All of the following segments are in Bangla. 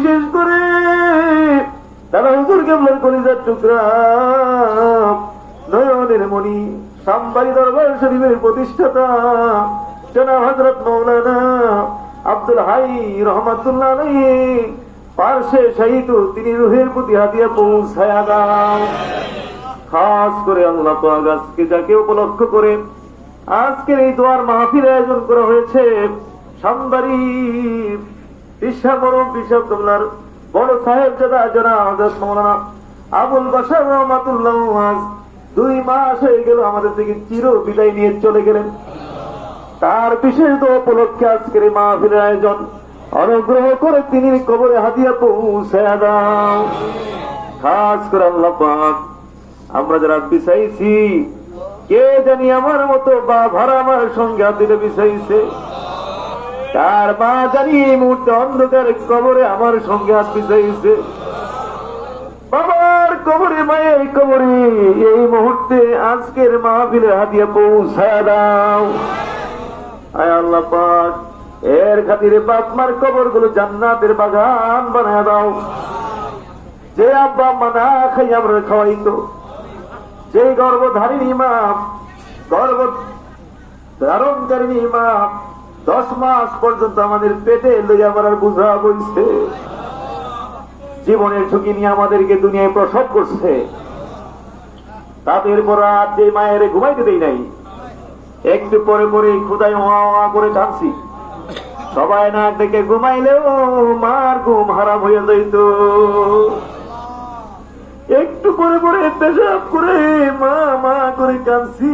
বিশেষ করে তারা হুজুর কেবলার কলিজার টুকরা। নয়নের মণি, সাম্বারি দরবার শরীফের প্রতিষ্ঠাতা, জনাব হজরত মৌলানা আব্দুল হাই রহমতুল্লাহ পার্শ্বে শাহিদ তিনি রুহের প্রতি হাতিয়া পৌঁছায়া দাও। খাস করে আল্লাহ পাক আজকে যাকে উপলক্ষ করে আজকের এই দোয়ার মাহফিল আয়োজন করা হয়েছে সান্দারি ঈশা বড় বিশাব কমলার বড় সাহেব জাদা জনা হজরত মৌলানা আবুল বাসার রহমাতুল্লাহ দুই মাস হয়ে গেল আমাদের থেকে চির বিদায় নিয়ে চলে গেলেন। তার বিশেষ দোয়া উপলক্ষে আজকের মাহফিলের আয়োজন অনুগ্রহ করে তিনি কবরে হাতিয়া পৌঁছে দাও। খাস করে আল্লাহ আমরা যারা বিছাইছি কে জানি আমার মতো বা ভাড়া আমার সঙ্গে হাত দিতে বিছাইছে তার মা জানি এই মুহূর্তে অন্ধকার কবরে আমার সঙ্গে হাত বিছাইছে বাবার কবরে, মায়ের কবরে, এই মুহূর্তে আজকের মাহফিলে হাতিয়া পৌঁছায় দাও। আল্লাহ পাক, এর খাতিরে বাপ মার কবরগুলো জান্নাতের বাগান বানায় দাও। যে আব্বা আম্মা না খাই আমরা খাওয়াইতো, যে গর্ব গর্ভধারিণী মা, গর্ভ, ধারণকারিণী মা দশ মাস পর্যন্ত আমাদের পেটে লইয়া মারার বুঝা বইছে। জীবনের ঝুঁকি নিয়ে আমাদেরকে দুনিয়ায় প্রসব করছে। তাদের পর আর যে মায়ের ঘুমাইতে দেই নাই, একটু পরে পরে খুদাই হওয়া হওয়া করে টানছি সবাই না দেখে ঘুমাইলেও মার ঘুম হারাম হয়ে যাইত। একটু পরে পরে পেশাব করে মা মা করে কাঁদছি।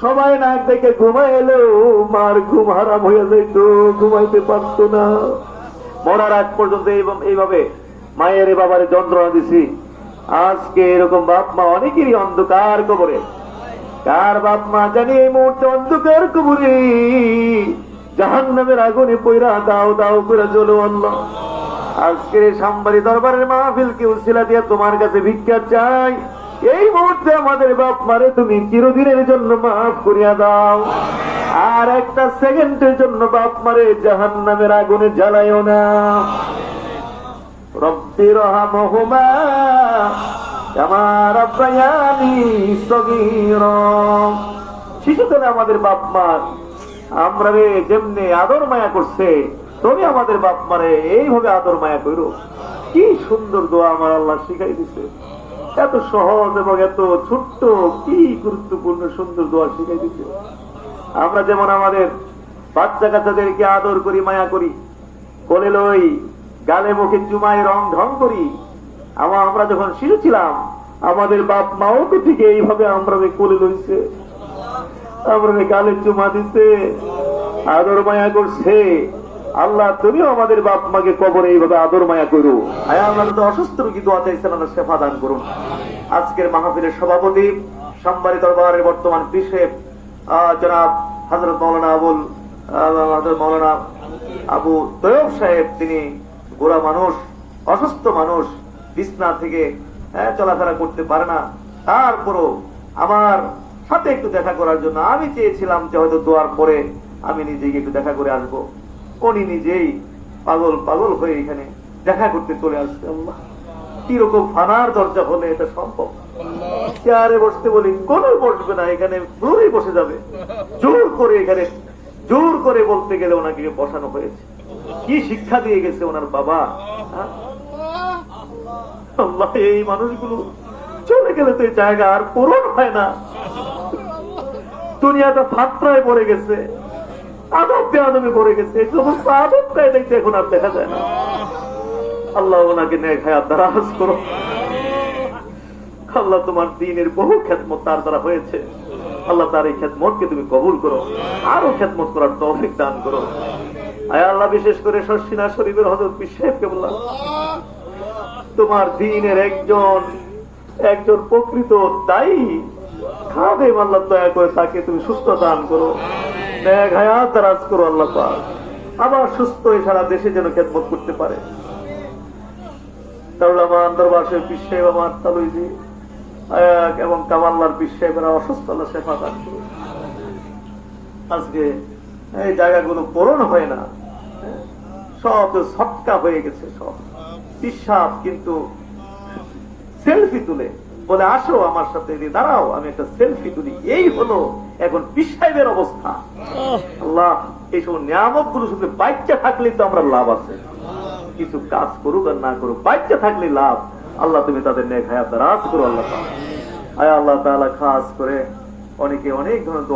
সবাই না দেখে এলো। মার ঘুম হারাম হয়ে যাইত, ঘুমাইতে পারতো না। মরার আগ পর্যন্ত এই- এইভাবে মায়ের বাবারে যন্ত্রণা দিছি। আজকে এরকম বাপ মা অনেকেরই অন্ধকার কবরে। কার বাপ মা জানি এই মুহূর্তে অন্ধকার কবরে? জাহান নামের আগুনে পইরা দাও দাও করে জ্বলো আল্লাহ। আজকের সাম্বারি দরবারের মাহফিলকে উসিলা দিয়ে তোমার কাছে ভিক্ষা চাই এই মুহূর্তে আমাদের বাপ মারে তুমি চিরদিনের জন্য মাফ করিয়া দাও। আর একটা সেকেন্ডের জন্য বাপ মারে জাহান নামের আগুনে জ্বালাইও না আমাদের বাপ মা আমরা রে যেমনি আদর মায়া করছে তুমি আমাদের বাপ মারে এইভাবে আদর মায়া করো কি সুন্দর দোয়া আমার আল্লাহ শিখাই দিছে। এত সহজ এবং এত ছোট্ট, কি গুরুত্বপূর্ণ সুন্দর দোয়া শিখাই দিছে আমরা যেমন আমাদের বাচ্চা কাচ্চাদেরকে আদর করি, মায়া করি, কোলে লই, গালে মুখে চুমায় রং ঢং করি আমার আমরা যখন শিশু ছিলাম, আমাদের বাপ মাও তো ঠিক এইভাবে আমরা কোলে লইছে আমরা গালে চুমা দিতে আদর মায়া করছে আল্লাহ তুমিও আমাদের বাপ মাকে কবরে এইভাবে আদর মায়া করো। আয় তো অসুস্থ রোগী দোয়া চাইছেন আল্লাহ শেফা দান করুন। আজকের মাহফিলের সভাপতি সাম্বারি দরবারের বর্তমান পিসেব জনাব হজরত মৌলানা আবুল আহ, হযরত মৌলানা আবু তৈব সাহেব তিনি গোড়া মানুষ অসুস্থ মানুষ বিছনা থেকে হ্যাঁ, চলাফেরা করতে পারে না। তারপরও আমার সাথে একটু দেখা করার জন্য আমি চেয়েছিলাম যে হয়তো দোয়ার পরে আমি নিজেকে একটু দেখা করে আসব। উনি নিজেই পাগল পাগল হয়ে এখানে দেখা করতে চলে আসছে আল্লাহ। কীরকম ফানার দরজা হলে এটা সম্ভব? চেয়ারে বসতে বলি কোন বসবে না, এখানে দূরে বসে যাবে। জোর করে এখানে, জোর করে বলতে গেলে ওনাকে বসানো হয়েছে। কি শিক্ষা দিয়ে গেছে ওনার বাবা হ্যাঁ? আল্লাহ, এই মানুষগুলো চলে গেলে তো এই জায়গা আর পূরণ হয় না। দুনিয়াটা ফাত্রায় পড়ে গেছে। আদব পড়ে গেছে। এখন আর দেখা যায় না। আল্লাহ ওনাকে করো। আল্লাহ তোমার দিনের বহু খেদমত তার দ্বারা হয়েছে। আল্লাহ তার এই খেদমতকে তুমি কবুল করো। আরও খেদমত করার তৌফিক দান করো। আয় আল্লাহ, বিশেষ করে শর্ষিনা শরীফের হজরত সাহেবকে বললাম, তোমার দিনের একজন একজন প্রকৃত দায়ী। খাদে আল্লাহ দয়া করে তাকে তুমি সুস্থ দান করো। দারাজ করো আল্লাহ আবার সুস্থ হয়ে সারা দেশে যেন খেদমত করতে পারে। এবং কামাল্লার অসুস্থ, আল্লাহ আজকে এই জায়গাগুলো পূরণ হয় না? সব ছটকা হয়ে গেছে, সব। পিসাব কিন্তু সেলফি তুলে বলে, আসো আমার সাথে দাঁড়াও, আমি একটা সেলফি তুলি। এই হলো এখন পিসাইবের অবস্থা। আল্লাহ, এইসব নিয়ামতগুলো শুধু বাচ্চা থাকলে তো আমরা লাভ আছে। কিছু কাজ করুক আর না করুক বাচ্চা থাকলে লাভ। আল্লাহ, তুমি তাদের নেক হায়াত দারাজ করো, আল্লাহ আয় আল্লাহ তালা খাস করে অনেকে অনেক ধরনের